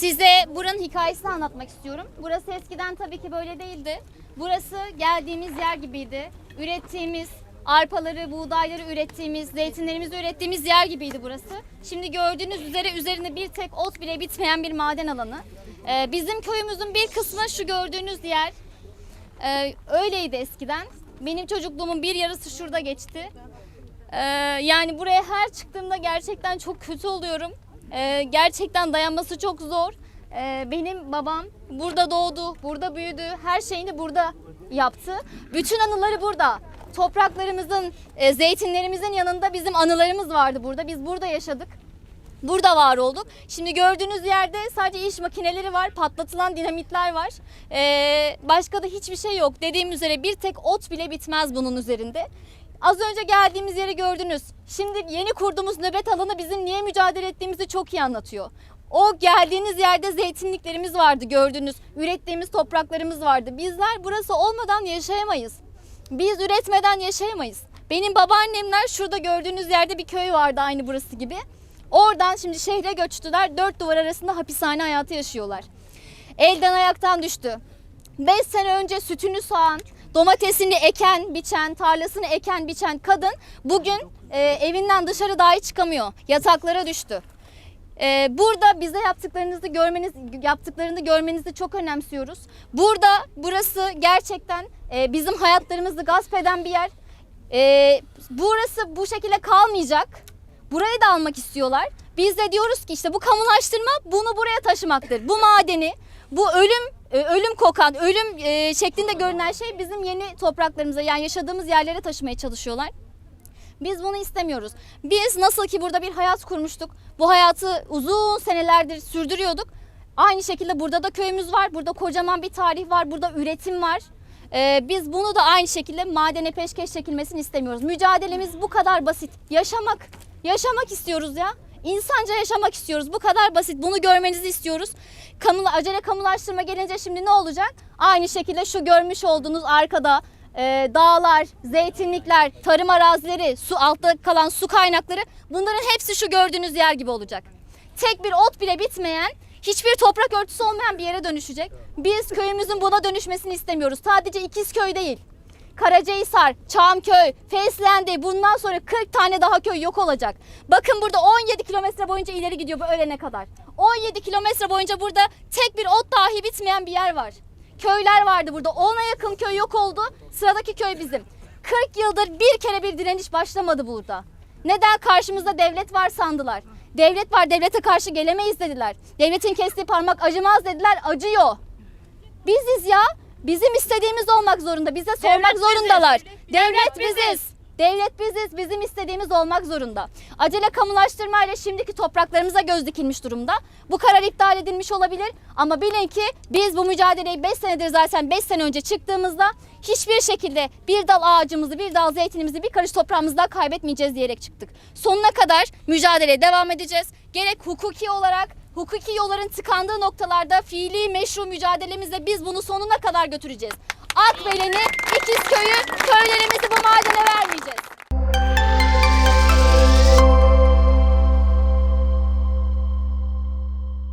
Size buranın hikayesini anlatmak istiyorum. Burası eskiden tabii ki böyle değildi. Burası geldiğimiz yer gibiydi. Ürettiğimiz arpaları, buğdayları ürettiğimiz, zeytinlerimizi ürettiğimiz yer gibiydi burası. Şimdi gördüğünüz üzere üzerinde bir tek ot bile bitmeyen bir maden alanı. Ee, bizim köyümüzün bir kısmı şu gördüğünüz yer. Ee, öyleydi eskiden. Benim çocukluğumun bir yarısı şurada geçti. Ee, yani buraya her çıktığımda gerçekten çok kötü oluyorum. Ee, gerçekten dayanması çok zor. Ee, benim babam burada doğdu, burada büyüdü, her şeyini burada yaptı. Bütün anıları burada. Topraklarımızın, e, zeytinlerimizin yanında bizim anılarımız vardı burada. Biz burada yaşadık. Burada var olduk. Şimdi gördüğünüz yerde sadece iş makineleri var, patlatılan dinamitler var. Ee, başka da hiçbir şey yok. Dediğim üzere bir tek ot bile bitmez bunun üzerinde. Az önce geldiğimiz yeri gördünüz. Şimdi yeni kurduğumuz nöbet alanı bizim niye mücadele ettiğimizi çok iyi anlatıyor. O geldiğiniz yerde zeytinliklerimiz vardı gördünüz. Ürettiğimiz topraklarımız vardı. Bizler burası olmadan yaşayamayız. Biz üretmeden yaşayamayız. Benim babaannemler şurada gördüğünüz yerde bir köy vardı aynı burası gibi. Oradan şimdi şehre göçtüler. Dört duvar arasında hapishane hayatı yaşıyorlar. Elden ayaktan düştü. 5 sene önce sütünü sağan, domatesini eken, biçen, tarlasını eken, biçen kadın bugün e, evinden dışarı dahi çıkamıyor. Yataklara düştü. Ee, burada bize yaptıklarınızı görmeniz yaptıklarını görmenizi çok önemsiyoruz. Burada burası gerçekten e, bizim hayatlarımızı gasp eden bir yer. Ee, burası bu şekilde kalmayacak. Burayı da almak istiyorlar. Biz de diyoruz ki işte bu kamulaştırma bunu buraya taşımaktır. Bu madeni, bu ölüm e, ölüm kokan, ölüm e, şeklinde görünen şey bizim yeni topraklarımıza yani yaşadığımız yerlere taşımaya çalışıyorlar. Biz bunu istemiyoruz. Biz nasıl ki burada bir hayat kurmuştuk. Bu hayatı uzun senelerdir sürdürüyorduk. Aynı şekilde burada da köyümüz var. Burada kocaman bir tarih var. Burada üretim var. Ee, biz bunu da aynı şekilde madene peşkeş çekilmesini istemiyoruz. Mücadelemiz bu kadar basit. Yaşamak. Yaşamak istiyoruz ya. İnsanca yaşamak istiyoruz. Bu kadar basit. Bunu görmenizi istiyoruz. Kamu, acele kamulaştırma gelince şimdi ne olacak? Aynı şekilde şu görmüş olduğunuz arkada e, dağlar, zeytinlikler, tarım arazileri, su altta kalan su kaynakları bunların hepsi şu gördüğünüz yer gibi olacak. Tek bir ot bile bitmeyen, hiçbir toprak örtüsü olmayan bir yere dönüşecek. Biz köyümüzün buna dönüşmesini istemiyoruz. Sadece İkizköy değil. Karacahisar, Çamköy, Feslendi bundan sonra 40 tane daha köy yok olacak. Bakın burada 17 kilometre boyunca ileri gidiyor bu ölene kadar. 17 kilometre boyunca burada tek bir ot dahi bitmeyen bir yer var. Köyler vardı burada. 10'a yakın köy yok oldu. Sıradaki köy bizim. 40 yıldır bir kere bir direniş başlamadı burada. Neden karşımızda devlet var sandılar? Devlet var devlete karşı gelemeyiz dediler. Devletin kestiği parmak acımaz dediler acıyor. Biziz ya. Bizim istediğimiz olmak zorunda. Bize sormak biziz. zorundalar. Devlet, Devlet biziz. biziz. Devlet biziz. Bizim istediğimiz olmak zorunda. Acele kamulaştırmayla şimdiki topraklarımıza göz dikilmiş durumda. Bu karar iptal edilmiş olabilir ama bilin ki biz bu mücadeleyi 5 senedir zaten 5 sene önce çıktığımızda hiçbir şekilde bir dal ağacımızı, bir dal zeytinimizi, bir karış toprağımızı daha kaybetmeyeceğiz diyerek çıktık. Sonuna kadar mücadeleye devam edeceğiz. Gerek hukuki olarak hukuki yolların tıkandığı noktalarda fiili meşru mücadelemizle biz bunu sonuna kadar götüreceğiz. Akbelen'i, İkizköy'ü, köylerimizi bu madene vermeyeceğiz.